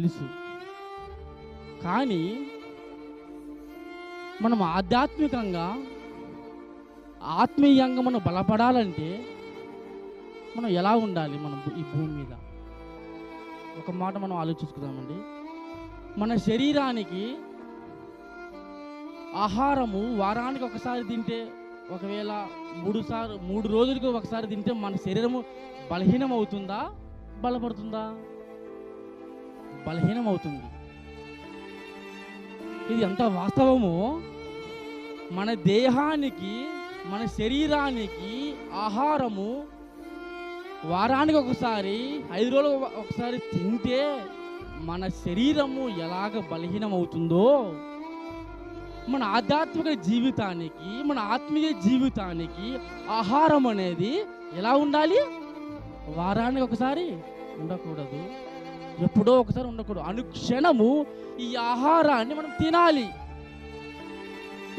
తెలుసు. కానీ మనం ఆధ్యాత్మికంగా ఆత్మీయంగా మనం బలపడాలంటే మనం ఎలా ఉండాలి మనం ఈ భూమి మీద? ఒక మాట మనం ఆలోచించుకుందామండి. మన శరీరానికి ఆహారము వారానికి ఒకసారి తింటే ఒకవేళ మూడు సార్లు మూడు రోజులకు ఒకసారి తింటే మన శరీరము బలహీనం అవుతుందా బలపడుతుందా? బలహీనమవుతుంది. ఇది ఎంత వాస్తవమో? మన దేహానికి మన శరీరానికి ఆహారము వారానికి ఒకసారి ఐదు రోజులు ఒకసారి తింటే మన శరీరము ఎలాగ బలహీనం అవుతుందో మన ఆధ్యాత్మిక జీవితానికి మన ఆత్మీయ జీవితానికి ఆహారం అనేది ఎలా ఉండాలి? వారానికి ఒకసారి ఉండకూడదు. ఎప్పుడో ఒకసారి ఉండకూడదు. అనుక్షణము ఈ ఆహారాన్ని మనం తినాలి.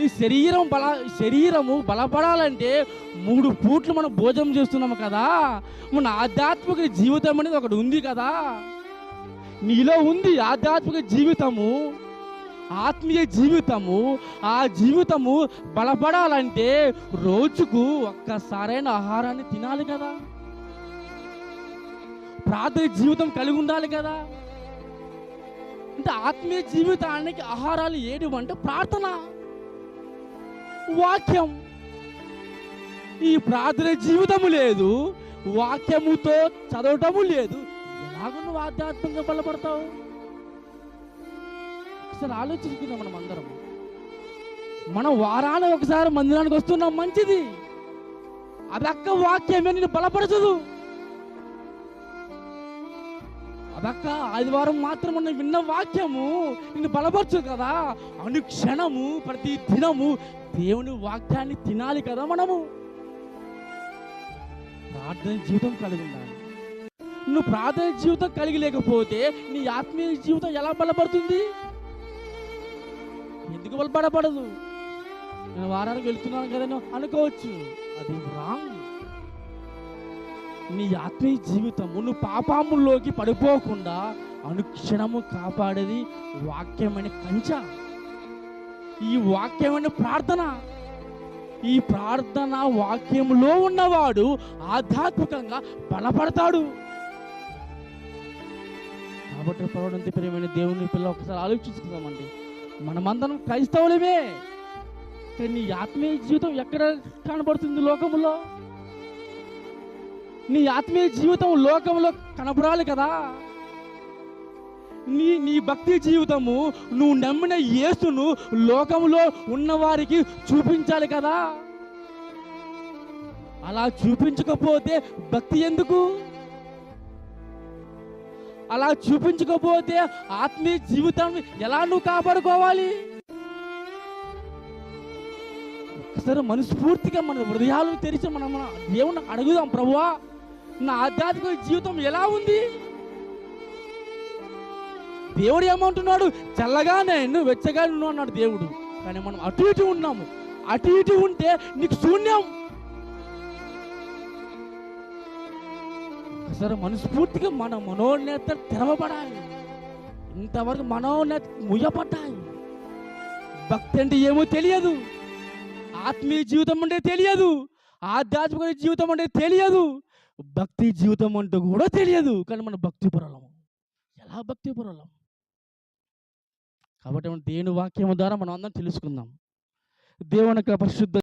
ఈ శరీరం బల శరీరము బలపడాలంటే మూడు పూట్లు మనం భోజనం చేస్తున్నాము కదా. మన ఆధ్యాత్మిక జీవితం అనేది ఒకటి ఉంది కదా. నీలో ఉంది ఆధ్యాత్మిక జీవితము ఆత్మీయ జీవితము. ఆ జీవితము బలపడాలంటే రోజుకు ఒక్కసారైన ఆహారాన్ని తినాలి కదా. ప్రార్థన జీవితం కలిగి ఉండాలి కదా. అంటే ఆత్మీయ జీవితానికి ఆహారాలు ఏడు అంటే ప్రార్థన. వాక్యం. ఈ ప్రార్థన జీవితము లేదు. వాక్యముతో చదవటము లేదు. ఎలాగ నువ్వు ఆధ్యాత్మికంగా బలపడతావు? ఒకసారి ఆలోచించుకుందాం మనం అందరం. మనం వారానికి ఒకసారి మందిరానికి వస్తున్నాం మంచిది. అదక్క వాక్యమే నేను బలపరచదు. అదక్క ఆదివారం మాత్రం మనం విన్న వాక్యము నిన్ను బలపరచు కదా. అనుక్షణము ప్రతి దినము దేవుని వాక్యాన్ని తినాలి కదా మనము. ప్రార్థన జీవితం కలిగి ఉండాలి. నువ్వు ప్రార్థన జీవితం కలిగి లేకపోతే నీ ఆత్మీయ జీవితం ఎలా బలపడుతుంది? ఎందుకు బలపడపడదు నేను వారానికి వెళ్తున్నాను కదా అనుకోవచ్చు. అది రాంగ్ నీ ఆత్మీయ జీవితము నువ్వు పాపాముల్లోకి పడిపోకుండా అనుక్షణము కాపాడేది వాక్యమైన కంచ. ఈ వాక్యమైన ప్రార్థన ఈ ప్రార్థన వాక్యములో ఉన్నవాడు ఆధ్యాత్మికంగా బలపడతాడు. కాబట్టి పర్వడంతి ప్రియమైన దేవుని పిల్ల ఒకసారి ఆలోచించుకుందామండి. మనమందరం క్రైస్తవులమే. కానీ నీ ఆత్మీయ జీవితం ఎక్కడ కనబడుతుంది లోకములో? నీ ఆత్మీయ జీవితం లోకంలో కనబడాలి కదా. నీ నీ భక్తి జీవితము నువ్వు నమ్మిన యేసును లోకంలో ఉన్నవారికి చూపించాలి కదా. అలా చూపించకపోతే భక్తి ఎందుకు? అలా చూపించకపోతే ఆత్మీయ జీవితాన్ని ఎలా నువ్వు కాపాడుకోవాలి? ఒకసారి మనస్ఫూర్తిగా మన హృదయాలను తెరిచి మనం దేవుని అడుగుదాం ప్రభువా. నా ఆధ్యాత్మిక జీవితం ఎలా ఉంది? దేవుడు ఏమంటున్నాడు? చల్లగానే నువ్వు వెచ్చగా నువ్వు అన్నాడు దేవుడు. కానీ మనం అటు ఇటు ఉన్నాము. అటు ఇటు ఉంటే నీకు శూన్యం. సరే మనస్ఫూర్తిగా మన మనోనేత తెరవబడాలి. ఇంతవరకు మనోనేత ముయ్యబడ్డాయి. భక్తి అంటే ఏమో తెలియదు. ఆత్మీయ జీవితం అంటే తెలియదు. ఆధ్యాత్మిక జీవితం అంటే తెలియదు. భక్తి జీవితం అంటూ కూడా తెలియదు. కానీ మన భక్తి పురలము. ఎలా భక్తి పురలం? కాబట్టి మనం దేవుని వాక్యం ద్వారా మనం అందరం తెలుసుకుందాం. దేవుని యొక్క పరిశుద్ధ